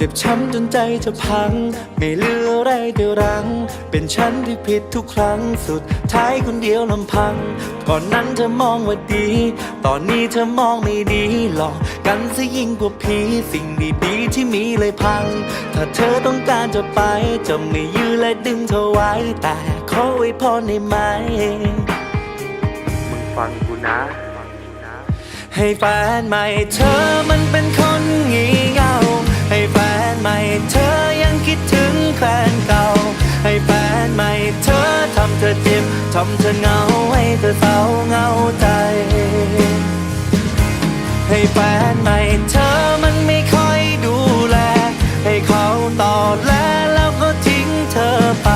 เจ็บช้ำจนใจจะพัง ไม่เหลืออะไรเดียวรัง เป็นฉันที่ผิดทุกครั้งสุดท้ายคนเดียวลำพัง ก่อนนั้นเธอมองว่าดี ตอนนี้เธอมองไม่ดีหลอกกันซะยิ่งกว่าผีสิ่งดีๆที่มีเลยพัง ถ้าเธอต้องการจะไป จะไม่ยื้อและดึงเธอไว้ แต่ขอไว้พรได้ไหมมึงฟังกูนะ ให้แฟนใหม่เธอมันเป็นคนงี่เง่า ทำเธอเหงาให้เธอเศร้าเหงาใจ ให้แฟนใหม่เธอมันไม่ค่อยดูแล ให้เขาต่อแลแล้วก็ทิ้งเธอไป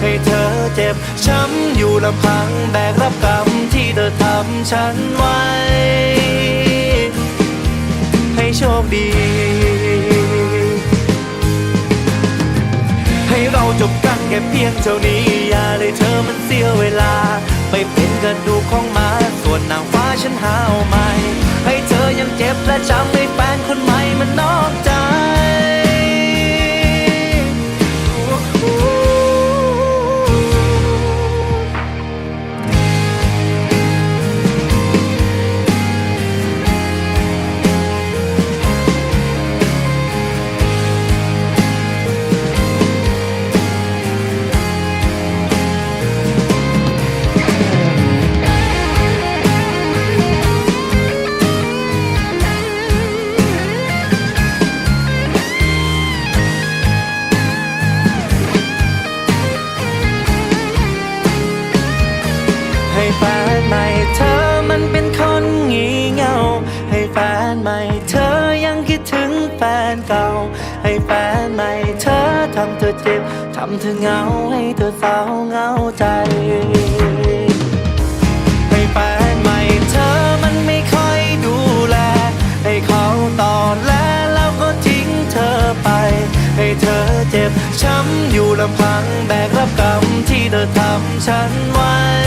ให้เธอเจ็บช้ำอยู่ลำพังแบกรับกรรมที่เธอทำฉันไว้ ให้โชคดี ให้เราจบกัน ค่เพียงเท่านี้อย่าเลยเธอมันเสียเวลา ไปเป็นกระดูกของมาส่วนนางฟ้าฉันหาเอาใหม่ให้เธอยังเจ็บและจำให้แฟนคนใหม่มันนอกใจ ให้แฟนใหม่เธอทำเธอเจ็บทำเธอเหงาให้เธอเศร้าเหงาใจให้แฟนใหม่เธอมันไม่ค่อยดูแล ให้เขาต่อแลแล้วก็ทิ้งเธอไป ให้เธอเจ็บช้ำอยู่ลำพังแบกรับกรรมที่เธอทำฉันไว้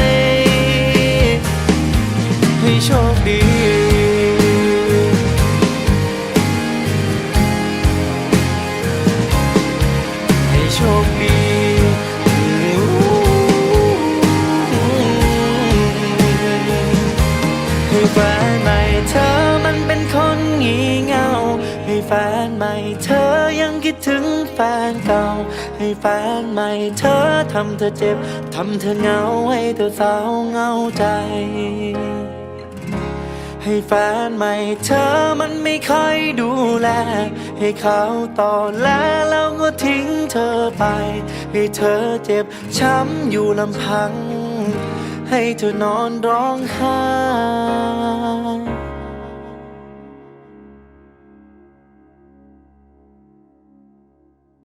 ให้แฟนใหม่เธอมันเป็นคนงี่เงาให้แฟนใหม่เธอยังคิดถึงแฟนเก่า ให้แฟนใหม่เธอทำเธอเจ็บทำเธอเหงาให้เธอเศร้าเหงาใจ ให้แฟนใหม่เธอมันไม่ค่อยดูแล ให้เขาต่อแลแล้วก็ทิ้งเธอไป ให้เธอเจ็บช้ำอยู่ลำพัง ให้เธอนอนร้องไห้